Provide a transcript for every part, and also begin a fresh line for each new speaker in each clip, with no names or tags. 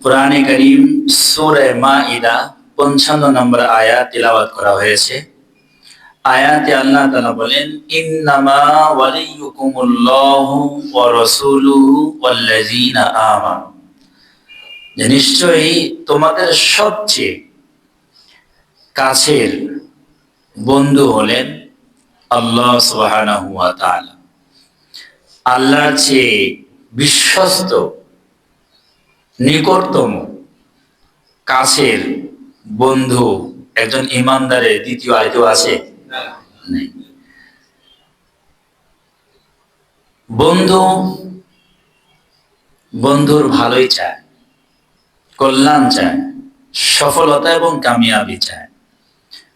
কোরআনে করিম সূরা মাইদা পঞ্চান্ন নম্বর আয়াত তিলাওয়াত করা হয়েছে আয়াতে আল্লাহ তাআলা বলেন ইন্নামা ওয়া রাসূলুহু ওয়াল্লাযীনা আমানু যে নিশ্চয়ই তোমাদের সবচেয়ে কাছের বন্ধু হলেন আল্লাহ সুবহানাহু ওয়া তাআলা। আল্লাহর চেয়ে বিশ্বস্ত নিকটতম, কাছের বন্ধু একজন ইমানদারের দ্বিতীয় আয়ত আছে? বন্ধু, বন্ধুর ভালোই চায়, কল্যাণ চায়, সফলতা এবং কামিয়াবি চায়।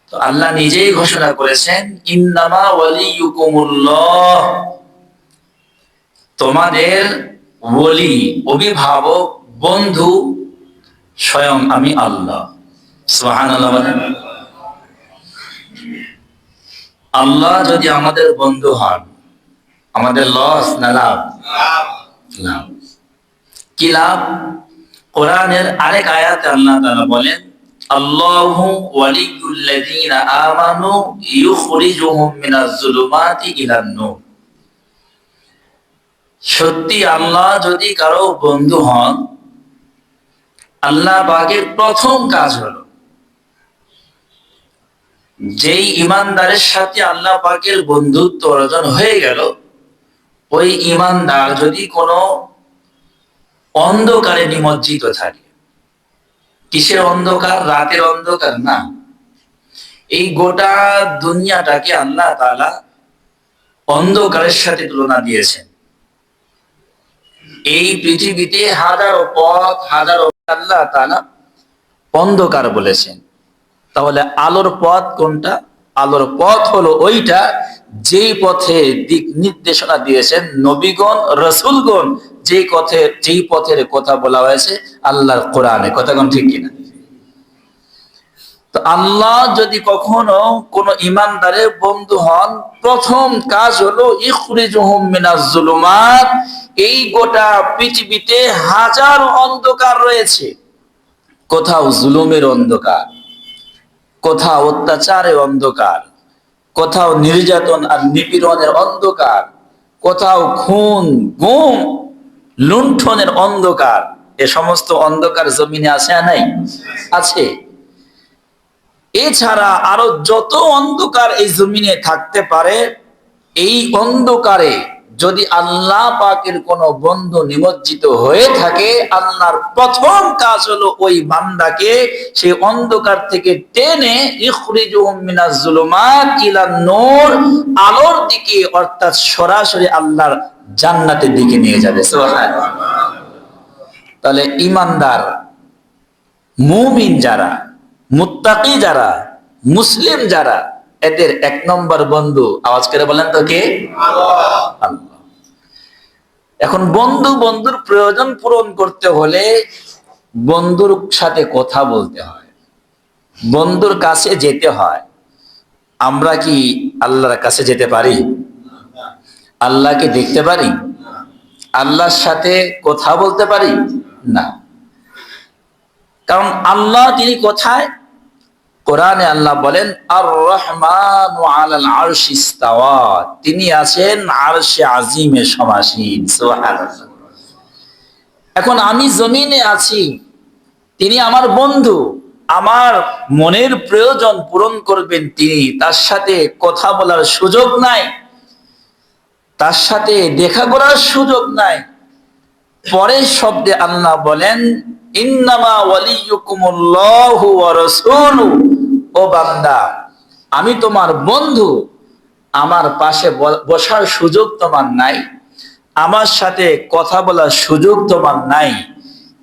তো আল্লাহ নিজেই ঘোষণা করেছেন, ইন্নামা ওয়ালিয়ুকুমুল্লাহ। তোমাদের অভিভাবক বন্ধু স্বয়ং আমি আল্লাহ। বলেন। আল্লাহ যদি আমাদের বন্ধু হন, আমাদের লস না লাভ? লাভ। কি লাভ? কোরআনের আরেক আয়াতে আল্লাহ তারা বলেন সত্যি আল্লাহ যদি কারও বন্ধু হন আল্লাহ পাকের প্রথম কাজ হলো, যেই ইমানদারের সাথে আল্লাহ পাকের বন্ধুত্ব অর্জন হয়ে গেল, ওই ইমানদার যদি কোনো অন্ধকারে নিমজ্জিত থাকে, কিসের অন্ধকার? রাতের অন্ধকার না। এই গোটা দুনিয়াটাকে আল্লাহ তালা অন্ধকারের সাথে তুলনা দিয়েছেন। এই পৃথিবীতে হাজারো পথ, হাজারো আল্লাহ তালা অন্ধকার বলেছেন। তাহলে আলোর পথ কোনটা? আলোর পথ হলো ওইটা যেই পথে দিক নির্দেশনা দিয়েছেন নবীগণ, রসুলগণ, যেই পথে, যেই পথের কথা বলা হয়েছে আল্লাহর কোরআনে। কথা কোন ঠিক কিনা? তো আল্লাহ যদি কখনো কোন ইমানদারের বন্ধু হন, প্রথম কাজ হলো ইখরিজুহুম মিনাজ জুলুমাত। এই গোটা পৃথিবীতে হাজার অন্ধকার রয়েছে। কোথাও জুলুমের অন্ধকার, কোথাও অত্যাচারের অন্ধকার, কোথাও নির্যাতন আর নিপীড়নের অন্ধকার, কোথাও খুন, গুম, লুণ্ঠনের অন্ধকার। এ সমস্ত অন্ধকার জমিনে আছে নাই? আছে। এছাড়া আরও যত অন্ধকার এই জমিনে থাকতে পারে, এই অন্ধকারে যদি আল্লাহ পাকের কোন বন্ধু নিমজ্জিত হয়ে থাকে, আল্লাহর প্রথম কাজ হলো ওই বান্দাকে সেই অন্ধকার থেকে টেনে নূর, আলোর দিকে অর্থাৎ সরাসরি আল্লাহর জান্নাতের দিকে নিয়ে যাবে। তাহলে ইমানদার, মুমিন যারা মুত্তাকি যারা, মুসলিম যারা, এদের এক নম্বর বন্ধু, আওয়াজ করে বলেন তো কে? এখন বন্ধু, বন্ধুর প্রয়োজন পূরণ করতে হলে বন্ধুর সাথে কথা বলতে হয়। বন্ধুর কাছে যেতে হয়। আমরা কি আল্লাহর কাছে যেতে পারি? আল্লাহকে দেখতে পারি? আল্লাহর সাথে কথা বলতে পারি? না। কারণ আল্লাহ তিনি কোথায়? কোরআনে আল্লাহ বলেন আর রহমান তিনি আছেন আরশে আজিমে সমাসীন এখন আমি জমিনে আছি, তিনি আমার বন্ধু, আমার মনের প্রয়োজন পূরণ করবেন তিনি, তার সাথে কথা বলার সুযোগ নাই, তার সাথে দেখা করার সুযোগ নাই। পরের শব্দে আল্লাহ বলেন, ইন্নামা ওয়ালিয়ুকুমুল্লাহু ওয়া রাসূলু। ও বান্দা, আমি তোমার বন্ধু, আমার পাশে বসার সুযোগ তোমার নাই, আমার সাথে কথা বলার সুযোগ তোমার নাই,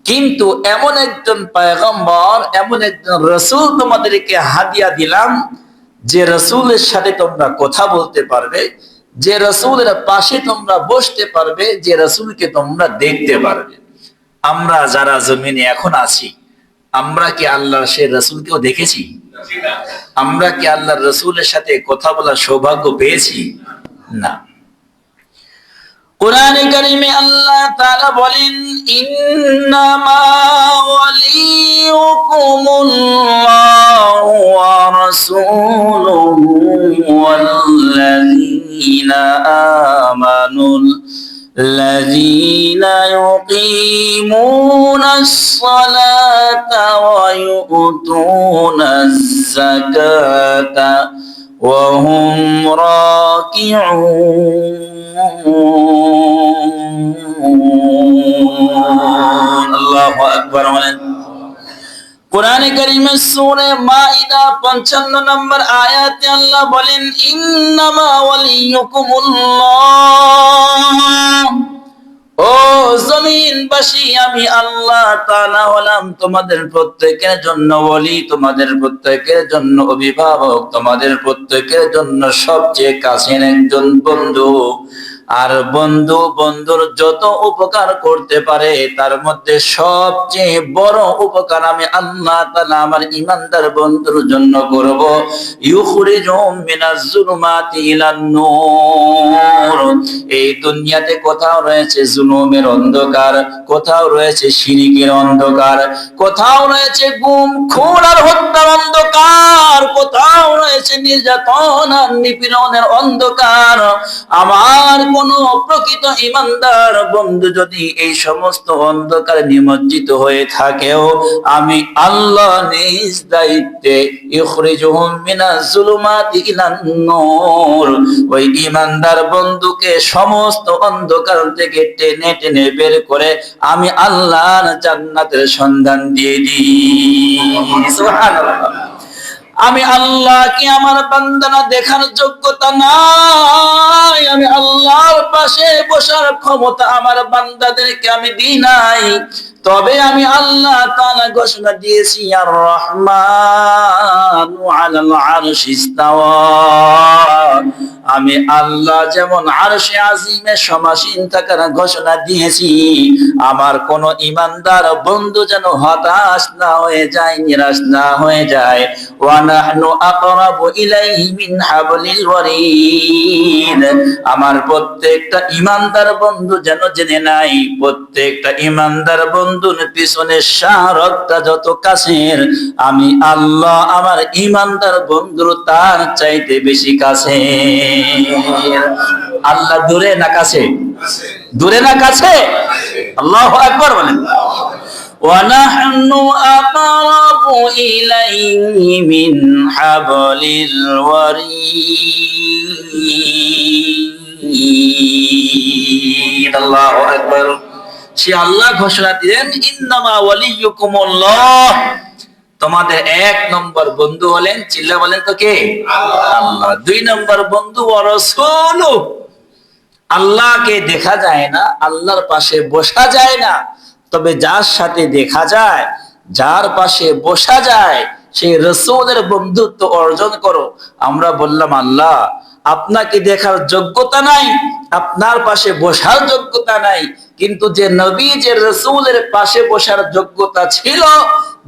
কিন্তু এমন একজন পায়গম্বর, এমন একজন রসুল তোমাদেরকে হাদিয়া দিলাম, যে রসুলের সাথে তোমরা কথা বলতে পারবে, যে রসুলের পাশে তোমরা বসতে পারবে, যে রসুলকে তোমরা দেখতে পারবে। আমরা যারা জমিনে এখন আছি, আমরা কি আল্লাহর সে রসুলকেও দেখেছি? আমরা কি আল্লাহ রসুলের সাথে কথা বলার সৌভাগ্য পেয়েছি? না। কোরআনে কারিমে আল্লাহ তারা বলেন, ইন্নামা ওয়ালিয়ুকুমুল্লাহু আমানুল الذين يقيمون الصلاة ويؤتون الزكاة وهم راكعون. الله أكبر. ولن কোরআনে কারিমের সূরা মাইদা 55 নম্বর আয়াতে আল্লাহ বলেন, ইন্নামা ওয়ালিয়ুকুমুল্লাহ। ও জমিনবাসী, আমি আল্লাহ তাআলা হলাম তোমাদের প্রত্যেকের জন্য বলি তোমাদের প্রত্যেকের জন্য অভিভাবক, তোমাদের প্রত্যেকের জন্য সবচেয়ে কাছের একজন বন্ধু। আর বন্ধু বন্ধুর যত উপকার করতে পারে, তার মধ্যে সবচেয়ে বড় উপকার আমি আল্লাহ তাআলা আমার ইমানদার বন্ধুর জন্য করব। এই দুনিয়াতে কোথাও রয়েছে জুলুমের অন্ধকার, কোথাও রয়েছে শিরিকের অন্ধকার, কোথাও রয়েছে গুম, খুন আর হত্যার অন্ধকার, কোথাও রয়েছে নির্যাতন আর নিপীড়নের অন্ধকার। আমার কোন প্রকৃত ইমানদার বন্ধু যদি এই সমস্ত অন্ধকার নিমজ্জিত হয়ে থাকেও, আমি আল্লাহ নিজ দায়িত্বে ওই ইমানদার বন্ধুকে সমস্ত অন্ধকার থেকে টেনে টেনে বের করে আমি আল্লাহর জান্নাতের সন্ধান দিয়ে দিই। আমি আল্লাহ কি আমার বান্দানা দেখার যোগ্যতা নাই। আমি আল্লাহর পাশে বসার ক্ষমতা আমার বান্দাদেরকে আমি দিই নাই। তবে আমি আল্লাহ তাআলা ঘোষণা দিয়েছি আর রহমান আলাল আরশি আমি আল্লাহ যেমন আরশে আজিমে সমাসীন থাকার ঘোষণা দিয়েছি, আমার কোন ইমানদার বন্ধু যেন হতাশ না হয়ে যায়, নিরাশ না হয়ে যায়। ওয়া নাহনু আকরাবু ইলাইহি মিন হাবলিল ওয়ারিদ। আমার প্রত্যেকটা ইমানদার বন্ধু যেন জেনে নাই, প্রত্যেকটা ইমানদার বন্ধুর পিছনে শাহরতটা যত কাছের, আমি আল্লাহ আমার ইমানদার বন্ধু তার চাইতে বেশি কাছে আল্লাহ দূরে না কাছে দূরে না কাছে আল্লাহ আকবর বলেন ونحن أقرب إليه من حبل الوريد الله أكبر সে আল্লাহ ঘোষণা দিলেন ইন্নামা ওয়ালিয়ুকুমুল্লাহ তোমাদের এক নম্বর বন্ধু হলেন চিল্লা বলেন তো কে? আল্লাহ। দুই নম্বর বন্ধু আল্লাহকে দেখা যায় না আল্লাহর পাশে বসা যায় না। তবে যার সাথে দেখা যায় যার পাশে বসা যায় সেই রসুলের বন্ধুত্ব অর্জন করো। আমরা বললাম আল্লাহ আপনাকে দেখার যোগ্যতা নাই, আপনার পাশে বসার যোগ্যতা নাই। কিন্তু যে নবী, যে রসুলের পাশে বসার যোগ্যতা ছিল,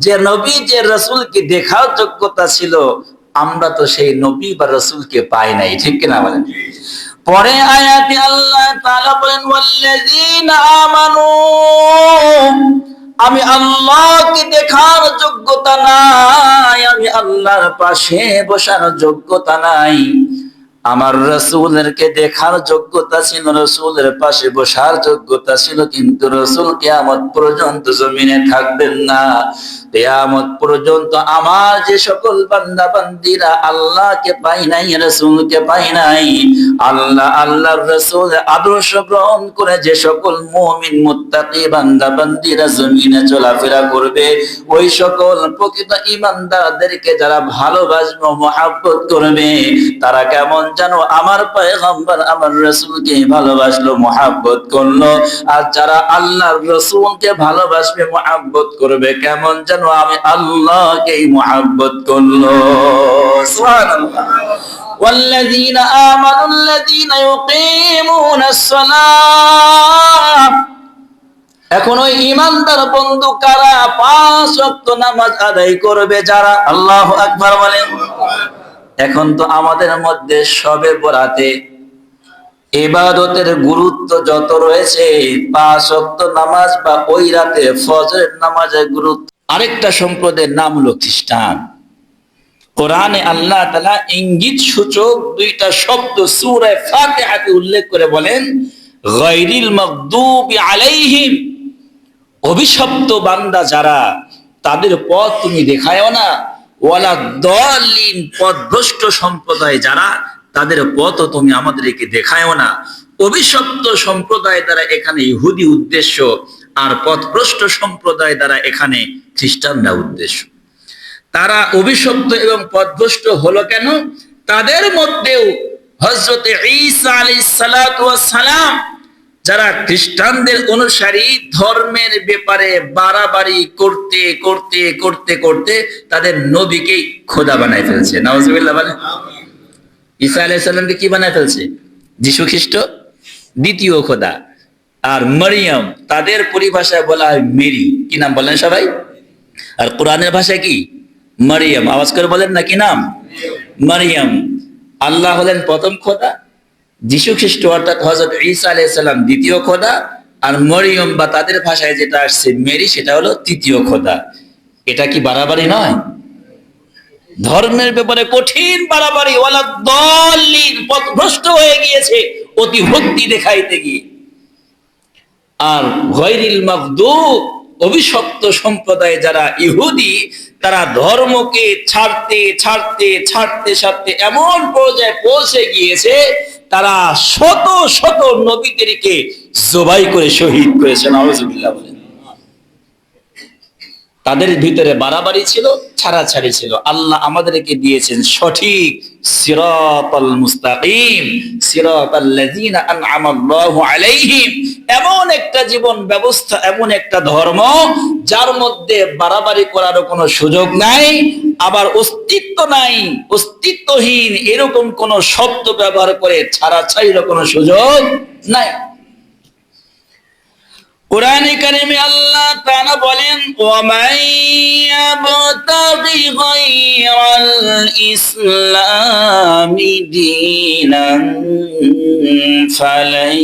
যে নবী, যে রসুলকে দেখার যোগ্যতা ছিল, আমরা তো সেই নবী বা রসুলকে পাই নাই, ঠিক কিনা বলেন? পরে আয়াতে আল্লাহ তাআলা বলেন, ওয়াল্লাযীনা আমানু, আমি আল্লাহকে দেখার যোগ্যতা নাই, আমি আল্লাহর পাশে বসার যোগ্যতা নাই। আমার রসুলেরকে দেখার যোগ্যতা ছিল, রসুলের পাশে বসার যোগ্যতা ছিল, কিন্তু রসুল কেয়ামত পর্যন্ত জমিনে থাকবেন না। কেয়ামত পর্যন্ত আমার যে সকল বান্দা বান্দিরা আল্লাহকে পাই নাই, রসুলকে পাই নাই, আল্লাহ, আল্লাহর রসুল আদর্শ গ্রহণ করে যে সকল মুমিন, মুত্তাকি বান্দা বান্দিরা জমিনে চলাফেরা করবে, ওই সকল প্রকৃত ইমানদারদেরকে যারা ভালোবাসবে, মহাব্বত করবে, তারা কেমন জানো আমার পয়গম্বর আমার রসুলকে ভালোবাসলো মহাব্বত করলো আর যারা আল্লাহর রসুলকে ভালোবাসবে মহাব্বত করবে কেমন যেন আমি আল্লাহকে মহাব্বত করলো সুবহানাল্লাহ والذين آمنوا الذين يقيمون الصلاة এখন ওই ইমানদার বন্ধু কারা পাঁচ ওয়াক্ত নামাজ আদায় করবে যারা আল্লাহ আকবার বলেন এখন তো আমাদের মধ্যে সবে বরাতে ইবাদতের গুরুত্ব যত রয়েছে, পাঁচ নামাজ বা ওই রাতে ফজরের নামাজের গুরুত্ব। আরেকটা সম্প্রদায়ের নাম হলো খ্রিস্টান। কোরআনে আল্লাহ তালা ইঙ্গিত সূচক দুইটা শব্দ সূরা ফাতিহাতে উল্লেখ করে বলেন, গায়রিল মাগদুবি আলাইহিম। অভিশপ্ত বান্দা যারা, তাদের পথ তুমি দেখায়ও না ওয়ালা দলিন পথভ্রষ্ট সম্প্রদায় যারা, তাদের পথও তুমি আমাদেরকে দেখায়ও না। অভিশপ্ত সম্প্রদায় দ্বারা এখানে ইহুদি উদ্দেশ্য আর পথভ্রষ্ট সম্প্রদায় দ্বারা এখানে খ্রিস্টানরা উদ্দেশ্য। তারা অভিশপ্ত এবং পথভ্রষ্ট হলো কেন? তাদের মধ্যেও হজরতে ঈসা আলী সালাম যারা খ্রিস্টানদের অনুসারী ধর্মের ব্যাপারে বাড়াবাড়ি করতে করতে করতে করতে তাদের নবীকেই খোদা বানায় ফেলছে। নওয়াজবিল্লাহ বলে ঈসা আলাইহিস সালামকে কি বানায় ফেলছে? যীশু খ্রিস্ট দ্বিতীয় খোদা। আর মরিয়ম তাদের পরিভাষায় বলা হয় মেরি। কি নাম বলেন সবাই? আর কোরআনের ভাষায় কি? মরিয়ম। আওয়াজ করে বলেন না কি নাম? মরিয়ম। আল্লাহ হলেন প্রথম খোদা যীশু খ্রিস্ট অর্থাৎ হজরত ঈসা আলাইসাল্লাম দ্বিতীয় খোদা আর মরিয়ম বা তাদের ভাষায় যেটা আসছে মেরি, সেটা হলো তৃতীয় খোদা। এটা কি বাড়াবাড়ি নয়? ধর্মের ব্যাপারে কঠিন বাড়াবাড়ি, ওয়ালা দলিন পথভ্রষ্ট হয়ে গিয়েছে অতি ভক্তি দেখাইতে গিয়ে। আর গৈরিল মাগদুব, অভিশপ্ত সম্প্রদায় যারা ইহুদি, তারা ধর্মকে ছাড়তে ছাড়তে ছাড়তে ছাড়তে এমন পর্যায়ে পৌঁছে গিয়েছে তারা শত শত নবীদেরকে জবাই করে শহীদ করেছেন আওয়াজ বলেন। তাদের ভিতরে বাড়াবাড়ি ছিল, ছাড়াছাড়ি ছিল। আল্লাহ আমাদেরকে দিয়েছেন সঠিক সিরাতাল মুস্তাকিম। সিরাতাল্লাযিনা আন'আমাল্লাহু আলাইহিম। এমন একটা জীবন ব্যবস্থা, এমন একটা ধর্ম, যার মধ্যে বাড়াবাড়ি করার কোনো সুযোগ নাই, আবার অস্তিত্ব নাই, অস্তিত্বহীন এরকম কোন শব্দ ব্যবহার করে ছাড়াছাড়িরও কোনো সুযোগ নাই। কোরআনে কারিমে আল্লাহ তাআলা বলেন ওয়ামাই ইয়াবতাগি গায়রাল ইসলামি দীনান ফালাই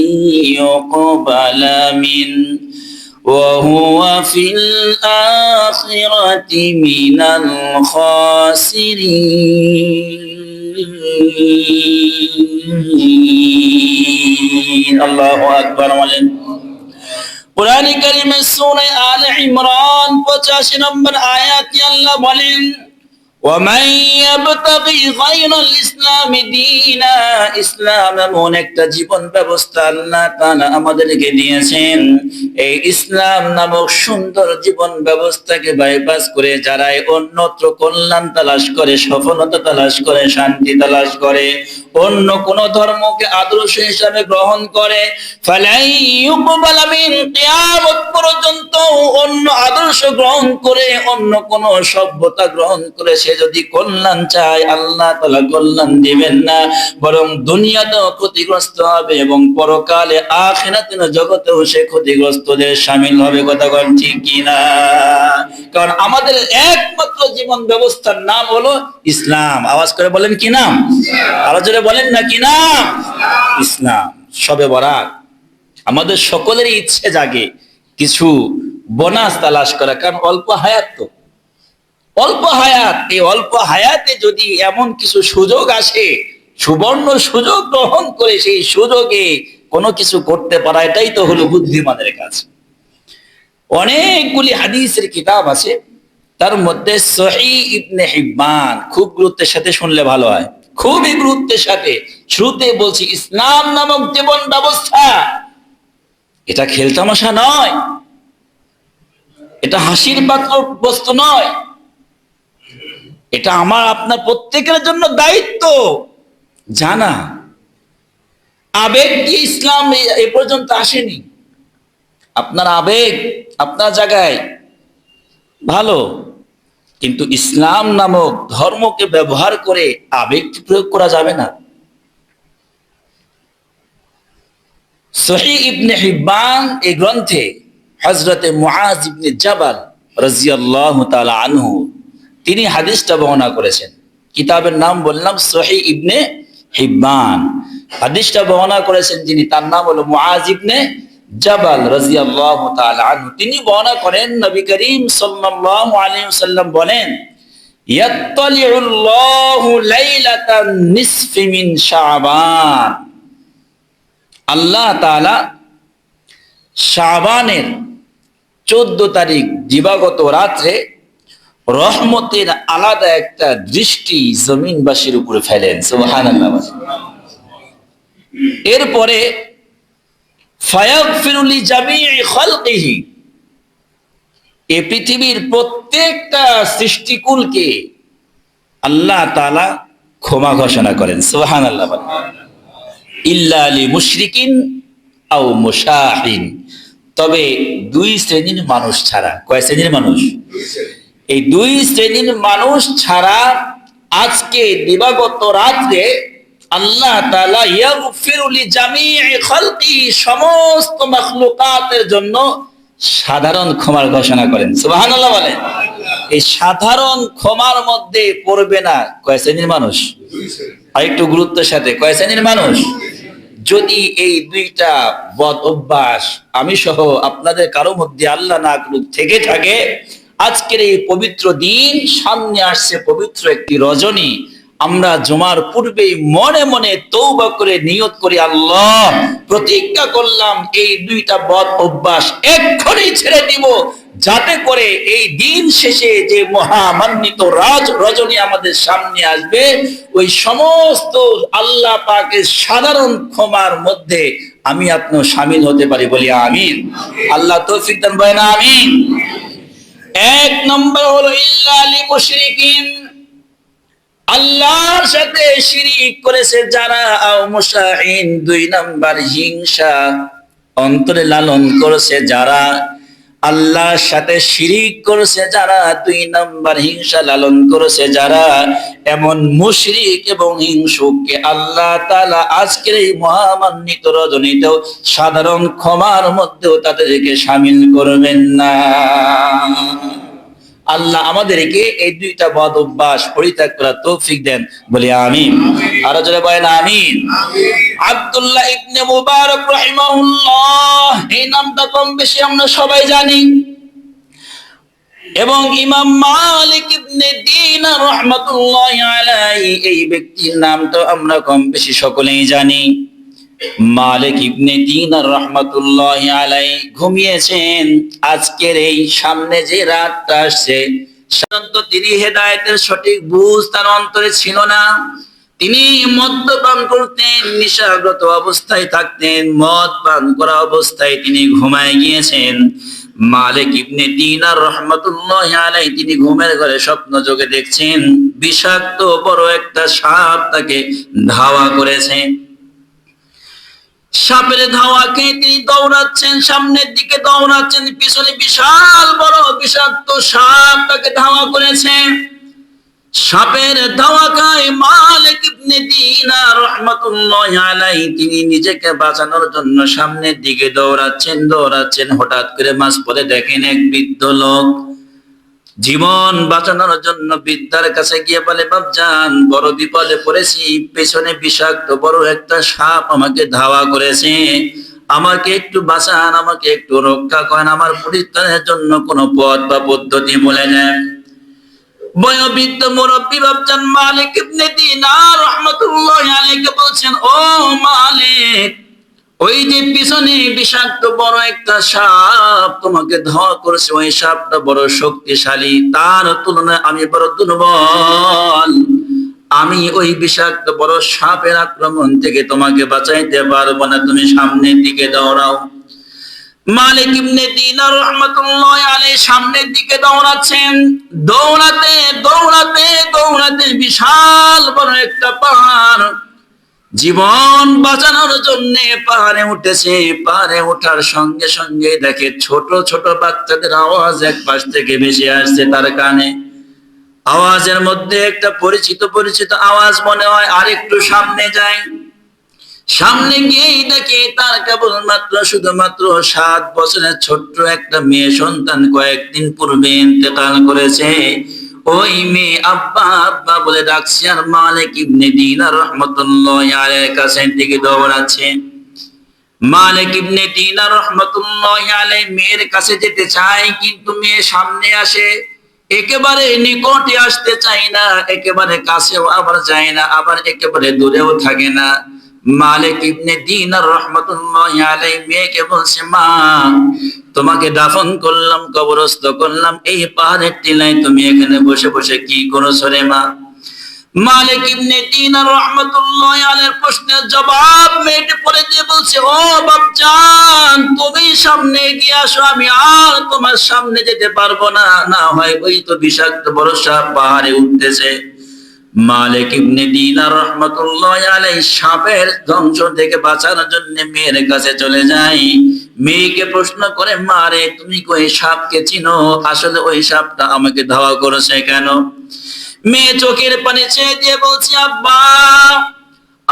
ইউকবালা মিন وهو في الآخرة من الخاسرين الله أكبر বলেন কোরআন কারিমের সূরা আলে ইমরান 85 নম্বর আয়াতে আল্লাহ বলেন ومن يبتغي غير الاسلام دينا ইসলাম এমন একটা জীবন ব্যবস্থা আল্লাহ তাআলা আমাদেরকে দিয়েছেন এই ইসলাম নামক সুন্দর জীবন ব্যবস্থাকে বাইপাস করে যারা অন্যত্র কল্যাণ তালাশ করে সফলতা তালাশ করে শান্তি তালাশ করে অন্য কোন ধর্মকে আদর্শ হিসাবে গ্রহণ করে ফালাই ইউকবাল মিন কিয়ামত পর্যন্ত অন্য আদর্শ গ্রহণ করে অন্য কোন সভ্যতা গ্রহণ করে সে যদি কল্যাণ চায়, আল্লাহ তাআলা কল্যাণ দিবেন না। বরং দুনিয়াতেও ক্ষতিগ্রস্ত হবে এবং পরকালে আখিরাতে জগতেও সে ক্ষতিগ্রস্তদের শামিল হবে। কথা ঠিক কিনা? কারণ আমাদের একমাত্র জীবন ব্যবস্থার নাম হলো ইসলাম। আওয়াজ করে বলেন কি নাম? জোরে বলেন না কি নাম? ইসলাম। সবে বরাক আমাদের সকলেরই ইচ্ছে জাগে কিছু বোনাস তালাশ করা। কারণ অল্প হায়াত তো। অল্প হায়াত, এই অল্প হায়াতে যদি এমন কিছু সুযোগ আসে, সুবর্ণ সুযোগ গ্রহণ করে সেই সুযোগে কোনো কিছু করতে পারা, এটাই তো হলো বুদ্ধিমানের কাজ। অনেকগুলি হাদিসের কিতাব আছে, তার মধ্যে ইবনে হিব্বান খুব গুরুত্বের সাথে শুনলে ভালো হয়। খুবই গুরুত্বের সাথে শুরুতে বলছি, ইসলাম নামক জীবন ব্যবস্থা। এটা খেলতামশা নয়, এটা হাসির পাত্র বস্তু নয়। এটা আমার, আপনার প্রত্যেকের জন্য দায়িত্ব। জানা। আবেগ দিয়ে ইসলাম এ- পর্যন্ত আসেনি। আপনার আবেগ আপনার জায়গায় ভালো, কিন্তু ইসলাম নামক ধর্মকে ব্যবহার করে আবেগ প্রয়োগ করা যাবে না। সহি ইবনে হিব্বান এই গ্রন্থে হজরতে মুআজ ইবনে জাবাল তাআলা আনহু তিনি হাদিসটা বর্ণনা করেছেন। কিতাবের নাম বললাম সহি ইবনে হিব্বান। হাদিসটা বর্ণনা করেছেন যিনি, তার নাম হলো মুআজ ইবনে জাবাল রাদিয়াল্লাহু তাআলা আনহু। তিনি বর্ণনা করেন, নবী করিম সাল্লাল্লাহু আলাইহি ওয়াসাল্লাম বলেন, ইয়াত্তালিউল্লাহু লাইলাতান নিসফি মিন শাবান। আল্লাহ তাআলা শাবানের চোদ্দ তারিখ দিবাগত রাত্রে রহমতের আলাদা একটা দৃষ্টি জমিনবাসীর উপরে ফেলেন, সুবহানাল্লাহ। এরপরে এ পৃথিবীর প্রত্যেকটা সৃষ্টিকুলকে আল্লাহ তাআলা ক্ষমা ঘোষণা করেন সোহান বলেন। ইল্লা আলী মুশরিকিন আও মুশাহিন। তবে দুই শ্রেণির মানুষ ছাড়া, কয় শ্রেণির মানুষ? এই দুই শ্রেণির মানুষ ছাড়া আজকে দিবাগত রাত্রে আল্লাহ তাআলা ইয়াগফিরু লিজামিই খালকি সমস্ত মাখলুকাতের জন্য সাধারণ ক্ষমার ঘোষণা করেন। সুবহানাল্লাহ বলেন। এই সাধারণ ক্ষমার মধ্যে পড়বে না কয় শ্রেণির মানুষ? আরেকটু গুরুত্বের সাথে, কয় শ্রেণির মানুষ? যদি এই দুইটা বদ অভ্যাস আমি সহ আপনাদের কারও মধ্যে আল্লাহ না থেকে থাকে আজকের এই পবিত্র দিন, সামনে আসছে পবিত্র একটি রজনী। আমরা জমার পূর্বেই মনে মনে তৌবা করে নিয়ত করি, আল্লাহ, প্রতিজ্ঞা করলাম, এই দুইটা বদ অভ্যাস এক্ষুনি ছেড়ে দিব, যাতে করে এই দিন শেষে যে মহামান্বিত রাজ রজনী আমাদের সামনে আসবে, ওই সমস্ত আল্লাহ পাকের সাধারণ ক্ষমার মধ্যে আমি আপনার সামিল হতে পারি বলি আমিন। আল্লাহ তৌফিক দান আমিন। এক নম্বর হলো ইল্লালি মুশরিকিন। আল্লাহর সাথে শিরিক করেছে যারা, আও মুশাহিন। দুই নাম্বার হিংসা অন্তরে লালন করেছে যারা আল্লাহর সাথে শিরিক করেছে যারা, দুই নাম্বার হিংসা লালন করেছে যারা, এমন মুশরিক এবং হিংসুককে আল্লাহ তালা আজকের এই মহামান্বিত রজনীতেও সাধারণ ক্ষমার মধ্যেও তাদেরকে সামিল করবেন না। আল্লাহ আমাদেরকে এই দুইটা বদ অভ্যাস পরিত্যাগ করার তৌফিক দেন। বলি আমিন। আরও জোরে বলেন আমিন। আব্দুল্লাহ ইবনে মুবারক রাহিমাহুল্লাহ এই নামটা কম বেশি আমরা সবাই জানি। এবং ইমাম মালিক ইবনে দিনার রাহমাতুল্লাহি আলাইহি এই ব্যক্তির নাম তো আমরা কম বেশি সকলেই জানি। মালিক ইবনে দিনার রহমাতুল্লাহ আলাই ঘুমিয়েছেন। আজকের এই সামনে যে রাতটা আসছে, সাধারণত তিনি হেদায়েতের সঠিক বুঝ তার অন্তরে ছিল না। তিনি মদ্যপান করতেন, নিশাগ্রত অবস্থায় থাকতেন, মদ পান করা অবস্থায় তিনি ঘুমায় গিয়েছেন। মালিক ইবনে দিনার রহমাতুল্লাহ আলাই তিনি ঘুমের ঘরে স্বপ্ন যোগে দেখছেন, বিষাক্ত বড় একটা সাপ তাকে ধাওয়া করেছে। সাপের ধাওয়াকে তিনি দৌড়াচ্ছেন, সামনের দিকে দৌড়াচ্ছেন, পিছনে বিশাল বড় বিষাক্ত সাপ তাকে ধাওয়া করেছে। সাপের ধাওয়াকায় মালিক ইবনে দিনার রাহমাতুল্লাহ আলাইহি, তিনি নিজেকে বাঁচানোর জন্য সামনের দিকে দৌড়াচ্ছেন দৌড়াচ্ছেন, হঠাৎ করে মাঝ পথে দেখেন এক বৃদ্ধ লোক। জীবন বাঁচানোর জন্য বিদ্যার কাছে গিয়ে বলে বাপজান বড় বিপদে পড়েছি, পেছনে বিষাক্ত বড় একটা সাপ আমাকে ধাওয়া করেছে। আমাকে একটু বাঁচান, আমাকে একটু রক্ষা করেন, আমার পরিত্রাণের জন্য কোনো পথ বা পদ্ধতি বলে নেন মালিক ও মালিক ওই যে পিছনে বিষাক্ত বড় একটা সাপ তোমাকে ধোয়া করেছে, ওই সাপটা বড় শক্তিশালী। তার তুলনায় আমি বড় দুর্বল। আমি ওই বিষাক্ত বড় সাপের আক্রমণ থেকে তোমাকে বাঁচাইতে পারব না। তুমি সামনের দিকে দৌড়াও। মালিক ইবনে দিনার রহমাতুল্লাহ আলাইহি সামনের দিকে দৌড়াচ্ছেন। দৌড়াতে দৌড়াতে দৌড়াতে বিশাল বড় একটা পাহাড়। জীবন বাঁচানোর জন্য পাহাড়ে উঠেছে। পাহাড়ে ওঠার সঙ্গে সঙ্গে দেখে ছোট ছোট বাচ্চাদের আওয়াজ এক পাশ থেকে ভেসে আসছে তার কানে। আওয়াজের মধ্যে একটা পরিচিত পরিচিত আওয়াজ মনে হয় আর একটু সামনে যায়। সামনে গিয়েই দেখে তার কেবলমাত্র, শুধুমাত্র সাত বছরের ছোট্ট একটা মেয়ে সন্তান কয়েকদিন পূর্বে ইন্তেকাল করেছে। ওই মেয়ে আব্বা আব্বা বলে ডাকছে, আর মালিক ইবনে দিনার রহমতুল্লাহ আলের কাছে দিকে দৌড়াচ্ছে। মালিক ইবনে দিনার রহমতুল্লাহ আলে মেয়ের কাছে যেতে চায়, কিন্তু মেয়ে সামনে আসে। একেবারে নিকটে আসতে চাই না, একেবারে কাছেও আবার যায় না, আবার একেবারে দূরেও থাকে না। মালিক ইবনে দিনার রহমতুল্লাহ আলাই মেয়েকে বলছে, মা, তোমাকে দাফন করলাম, কবরস্থ করলাম, এই পাহাড়ের টিলায় তুমি এখানে বসে বসে কি করছ রে মা? মালিক ইবনে দিনার রহমতুল্লাহ আলাইহির প্রশ্নের জবাব মেয়েটি পড়ে দিয়ে বলছে, ও বাপজান, তুমি সামনে গিয়ে আসো, আমি আর তোমার সামনে যেতে পারব না। না হয় ওই তো বিষাক্ত বড় সাপ পাহাড়ে উঠতেছে। মালিক ইবনে দিনার রহমাতুল্লাহ আলাইহি সাপের ধ্বংস থেকে বাঁচানোর জন্য মেয়ের কাছে চলে যায়। মেয়েকে প্রশ্ন করে মারে তুমি কই সাপকে চিনো? আসলে ওই সাপটা আমাকে ধাওয়া করেছে কেন? মেয়ে চোখের পানি চেয়ে দিয়ে বলছি, আব্বা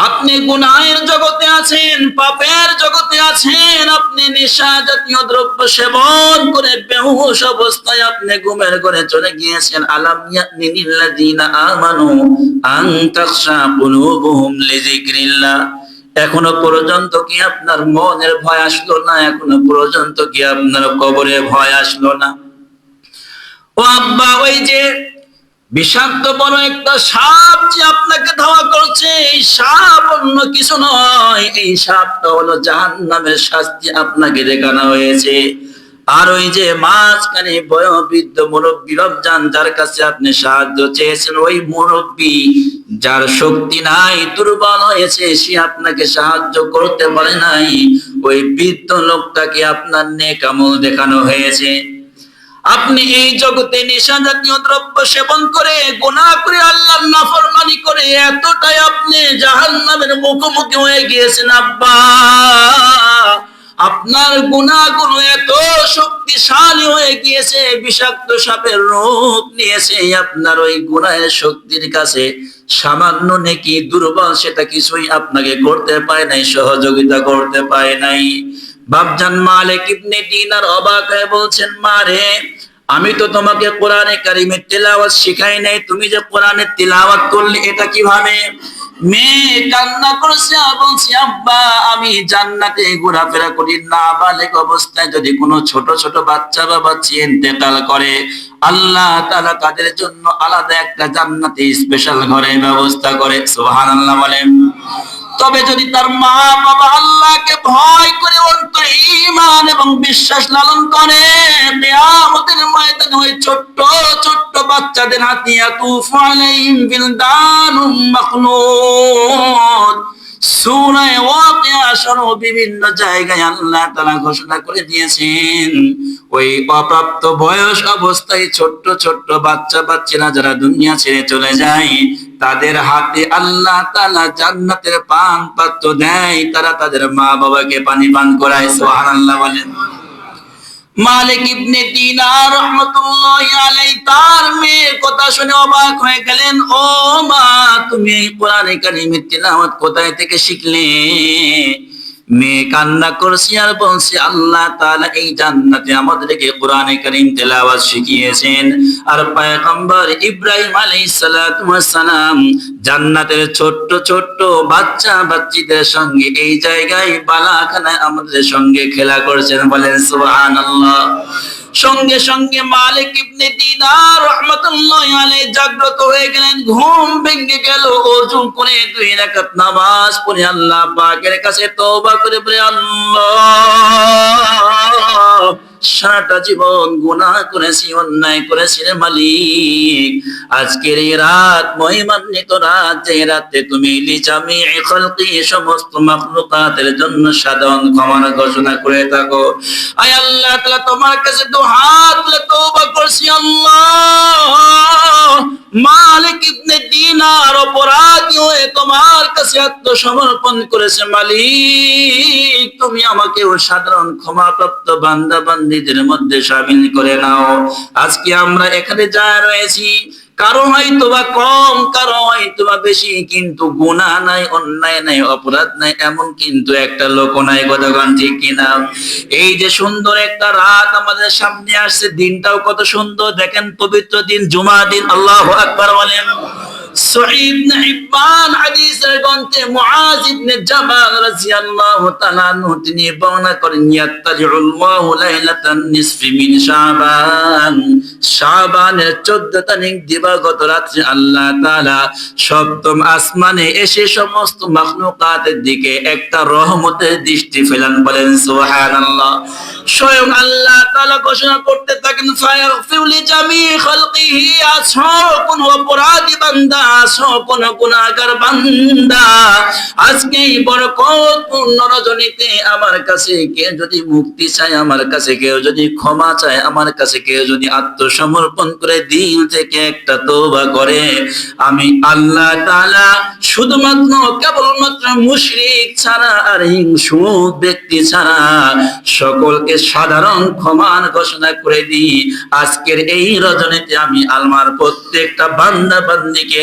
আপনি গুনাহের জগতে আছেন, পাপের জগতে আছেন, আপনি নেশা জাতীয় দ্রব্য সেবন করে বেহুশ অবস্থায় আপনি ঘুমের ঘরে চলে গিয়েছেন। আলাম ইয়ামিনিল্লাযিনা আমানু আন কুলুবুহুম লিযিকরিল্লাহ। এখনও পর্যন্ত কি আপনার মনের ভয় আসলো না? এখনও পর্যন্ত কি আপনার কবরে ভয় আসলো না? ও আব্বা, ওই যে বিষাক্ত বড় একটা সাপ যে আপনাকে ধাওয়া করছে, এই সাপ অন্য কিছু নয়। এই সাপটা হলো জাহান নামের শাস্তি আপনাকে দেখানো হয়েছে। আর ওই যে মাঝখানে বয়োবৃদ্ধ মুরব্বী রমজান, যার কাছে আপনি সাহায্য চেয়েছেন, ওই মুরব্বী যার শক্তি নাই, দুর্বল হয়েছে, সে আপনাকে সাহায্য করতে পারে নাই। ওই বৃদ্ধ লোকটাকে আপনার নেকামল দেখানো হয়েছে। আপনি এই জগতে নেশা জাতীয় দ্রব্য সেবন করে গোনা করে, আল্লাহর নাফরমানি করে, এতটাই আপনি জাহান্নামের মুখোমুখি হয়ে গিয়েছেন, আব্বা। আপনার গুণাগুলো এত শক্তিশালী হয়ে গিয়েছে, বিষাক্ত সাপের রূপ নিয়েছে, আপনার ওই গুণায়ের শক্তির কাছে সামান্য নেকি দুর্বল সেটা কিছুই আপনাকে করতে পায় নাই, সহযোগিতা করতে পায় নাই। বাবজান মালিক ইবনে দিনার অবাক হয়ে বলছেন মারে আমি তো তোমাকে কোরআনে কারিমের তেলাওয়াত শিখাই নাই। তুমি যে কোরআনের তেলাওয়াত করলে এটা কীভাবে? মেয়ে কান্না করছে বলছে, আব্বা, আমি জান্নাতে ঘোরাফেরা করি না। বালেক অবস্থায় যদি কোনো ছোট ছোট বাচ্চা বা বাচ্চি ইন্তেকাল করে, আল্লাহ তাআলা তাদের জন্য আলাদা একটা জান্নাতে স্পেশাল ঘরের ব্যবস্থা করে। সুবহানাল্লাহ বলেন। তবে যদি তার মা বাবা আল্লাহকে ভয় করে অন্তর ইমান এবং বিশ্বাস লালন করে, কিয়ামতের ময়দানে ওই ছোট্ট ছোট্ট বাচ্চাদের হাতিয়া তুফু আলাইহিম বিলদানুম মাখলুদ। সূরায়ে ওয়াকিয়া সহ বিভিন্ন জায়গায় আল্লাহ তাআলা ঘোষণা করে দিয়েছেন, ওই অপ্রাপ্ত বয়স অবস্থায় ছোট্ট ছোট্ট বাচ্চা বাচ্চারা যারা দুনিয়া ছেড়ে চলে যায় তাদের হাতে আল্লাহ তালা জান্নাতের পান পাত্র দেয়। তারা তাদের মা বাবাকে পানি পান করায় সোহান আল্লাহ বলেন। মালিক ইবনে দিনার রহমতুল্লাহ আলাইহি, তার মেয়ের কথা শুনে অবাক হয়ে গেলেন, ও মা, তুমি এই কোরআনে কারিমের তেলাওয়াত কোথায় থেকে শিখলে? মেয়ে কান্না করছি আর বলছি, আল্লাহ তাআলা এই জান্নাতে আমাদেরকে কোরআনে কারীম তেলাওয়াত শিখিয়েছেন। আর পয়গম্বর ইব্রাহিম আলাইহিস সালাম জান্নাতের ছোট্ট ছোট্ট বাচ্চা বাচ্চিদের সঙ্গে এই জায়গায়, বালাখানায় আমাদের সঙ্গে খেলা করছেন বলেন, সুবহানাল্লাহ। সঙ্গে সঙ্গে মালিক ইবনে দিনার রহমাতুল্লাহ আলাইহি জাগ্রত হয়ে গেলেন, ঘুম ভেঙে গেল ওযু করে দুই রাকাত নামাজ পড়ে আল্লাহ পাকের কাছে তওবা করে বলে, আল্লাহ সারাটা জীবন গুনাহ করেছি, অন্যায় করেছি রে মালিক। আজকের এই রাত মহিমান্বিত রাত, যে রাতে তুমি লিজামি খলকি সমস্ত মাখলুকাতের জন্য সাধারণ ক্ষমার ঘোষণা করে থাকো। আয় আল্লাহ তাআলা তোমার কাছে দু হাত তুলে তওবা করছি আল্লাহ। মালিক ইবনে দিনার অপরাধী হয়ে তোমার কাছে আত্মসমর্পণ করেছে মালিক। তুমি আমাকে ও সাধারণ ক্ষমাপ্রাপ্ত বান্দা বান্দা বান্দিদের মধ্যে সামিল করে নাও। আজকে আমরা এখানে যা রয়েছি, কারও হয়তো বা কম, কারও হয়তো বা বেশি, কিন্তু গুনাহ নাই, অন্যায় নাই, অপরাধ নাই, এমন কিন্তু একটা লোক নাই কতক্ষণ ঠিক কিনা এই যে সুন্দর একটা রাত আমাদের সামনে আসছে, দিনটাও কত সুন্দর। দেখেন পবিত্র দিন জুমা দিন, আল্লাহ আকবার বলেন। তিনি বর্ণনা করেন শাবানের চোদ্দ তারিখ দিবাগত আল্লাহ সপ্তম আসমানে এসে সমস্ত মাখলুকাতের দিকে একটা রহমতের দৃষ্টি ফেলান, বলেন সুবহানাল্লাহ। স্বয়ং আল্লাহ তাআলা ঘোষণা করতে থাকেন, ফায়াগফিরুলি জামি খালকিহি কোন অপরাধী বান্দা আছো কোন বান্দা। আজকে রজনীতে আমার কাছে যদি মুক্তি চায়, আমার কাছে কেউ যদি ক্ষমা চায়, আমার কাছে কেউ যদি আত্মসমর্পণ করে দিল থেকে একটা তওবা করে। আমি আল্লাহ শুধুমাত্র কেবলমাত্র মুশরিক ছাড়া আর হিংসু ব্যক্তি ছাড়া সকলকে সাধারণ ক্ষমার ঘোষণা করে দিই। আজকের এই রজনীতে আমি আলমার প্রত্যেকটা বান্দা বান্দিকে